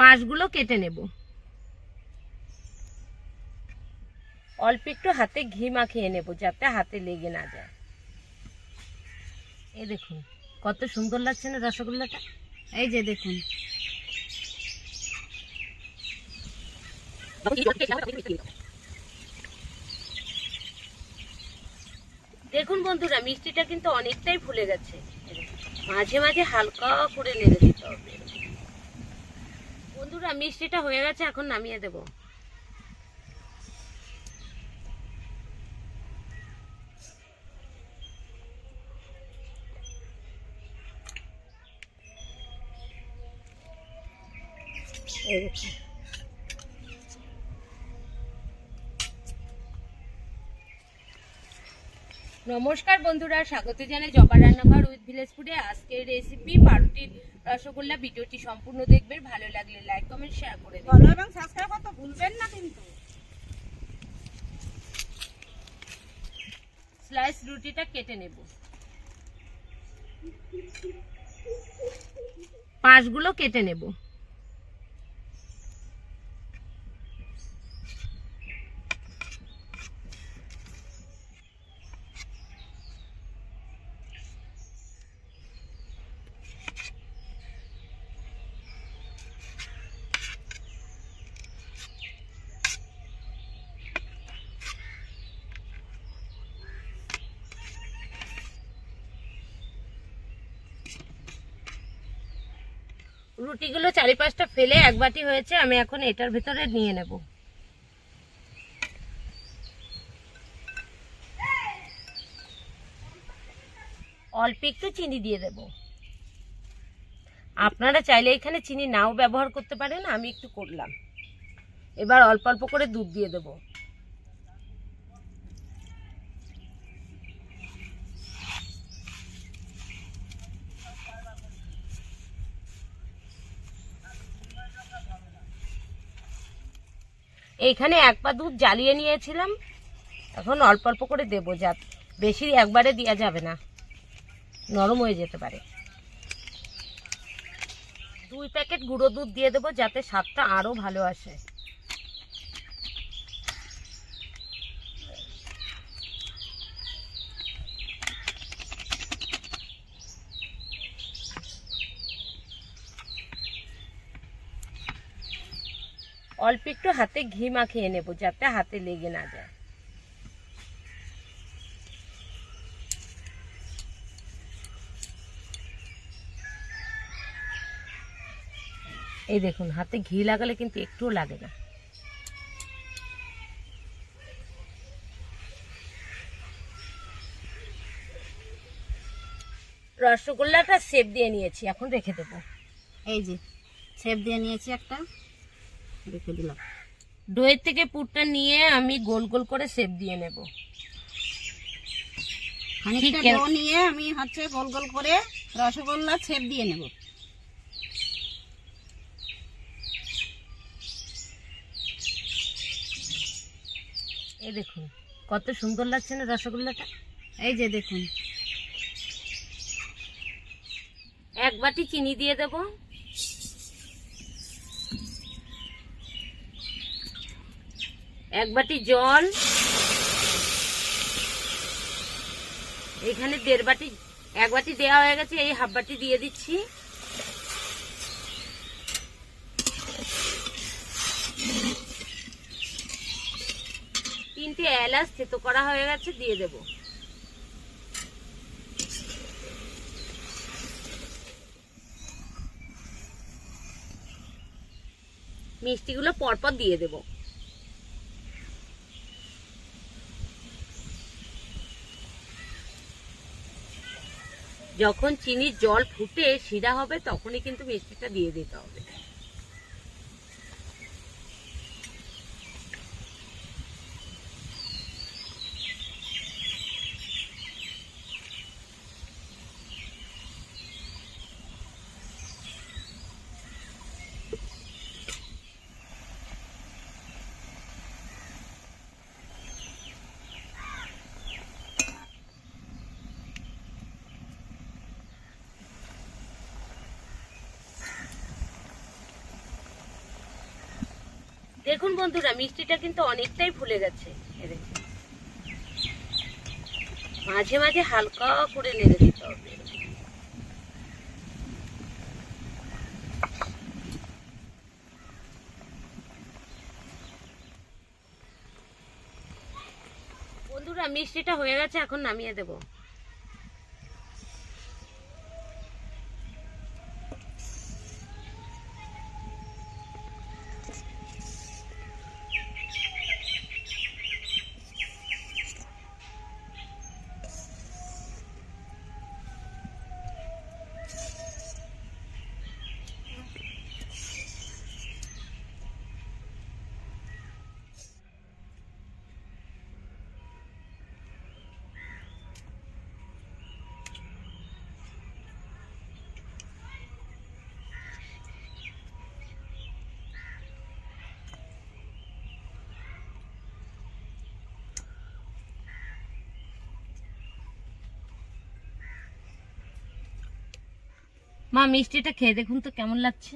পাশগুলো কেটে নেব। অল্প একটু হাতে ঘি মাখিয়ে নেব যাতে হাতে লেগে না যায়। এই দেখুন, কত সুন্দর লাগছে না রসগোল্লাটা? এই যে দেখুন। দেখুন বন্ধুরা, মিষ্টিটা কিন্তু অনেকটাই ফুলে গেছে। মাঝে মাঝে হালকা করে নেড়ে দিতে হবে। বন্ধুরা মিষ্টিটা হয়ে গেছে এখন নামিয়ে দেব। এই নমস্কার বন্ধুরা স্বাগত জানাই জবা রান্নাঘর উইথ ভিলেজ ফুডে আজকের রেসিপি পাউরুটির রসগোল্লা ভিডিওটি সম্পূর্ণ দেখবেন। ভালো লাগলে লাইক কমেন্ট শেয়ার করে দেবেন। ফলো এবং সাবস্ক্রাইব করতে ভুলবেন না কিন্তু। স্লাইস রুটিটা কেটে নেব। পাশগুলো কেটে নেব। রুটিগুলো চারিপাশটা ফেলে এক বাটি হয়েছে, আমি এখন এটার ভেতরে নিয়ে নেব। অল্প একটু চিনি দিয়ে দেব। আপনারা চাইলে এখানে চিনি নাও ব্যবহার করতে পারেন, আমি একটু করলাম। এবার অল্প অল্প করে দুধ দিয়ে দেবো। এইখানে এক পা দুধ জ্বালিয়ে নিয়েছিলাম। এখন অল্প অল্প করে দেবো, যা বেশি একবারে দেওয়া যাবে না। নরম হয়ে যেতে পারে। দুই প্যাকেট গুঁড়ো দুধ দিয়ে দেবো, যাতে স্বাদটা আরও ভালো আসে। অল্প একটু হাতে ঘি মাখিয়ে নেব যাতে হাতে লেগে না যায়। এই দেখুন, হাতে ঘি লাগালে কিন্তু একটুও লাগে না। রসগোল্লাটা সেপ দিয়ে নিয়েছি, এখন রেখে দেবো। এই যে সেপ দিয়ে নিয়েছি একটা। রেখে দিলাম। দইয়ের থেকে পুরটা নিয়ে আমি গোল গোল করে সেপ দিয়ে নেব। খানিকটা ডো নিয়ে আমি হচ্ছে গোল গোল করে রসগোল্লা শেপ দিয়ে নেব। এই দেখুন কত সুন্দর লাগছে না রসগোল্লাটা? এই যে দেখুন। এক বাটি চিনি দিয়ে দেব। এক বাটি জল। এখানে দেড় বাটি, এক বাটি দেওয়া হয়ে গেছে, এই হাফ বাটি দিয়ে দিচ্ছি। তিনটে এলাচ থেতো করা হয়ে গেছে, দিয়ে দেবো। মিষ্টিগুলো পরপর দিয়ে দেব। যখন চিনির জল ফুটে শিরা হবে তখনই কিন্তু মিষ্টিটা দিয়ে দিতে হবে। দেখুন বন্ধুরা, মিষ্টিটা কিন্তু অনেকটাই ফুলে গেছে। মাঝে মাঝে হালকা করে নেড়ে দিতে হবে। বন্ধুরা, মিষ্টিটা হয়ে গেছে, এখন নামিয়ে দেবো। মা, মিষ্টিটা খেয়ে দেখুন তো কেমন লাগছে।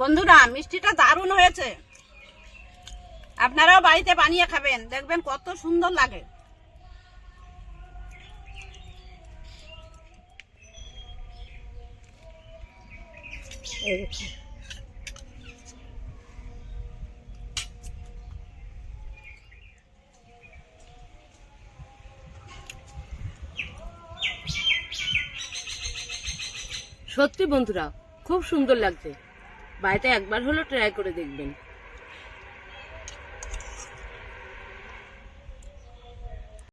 বন্ধুরা, মিষ্টিটা দারুণ হয়েছে। আপনারাও বাড়িতে বানিয়ে খাবেন, দেখবেন কত সুন্দর লাগে। সত্যি বন্ধুরা খুব সুন্দর লাগছে। বাড়িতে একবার হলো ট্রাই করে দেখবেন।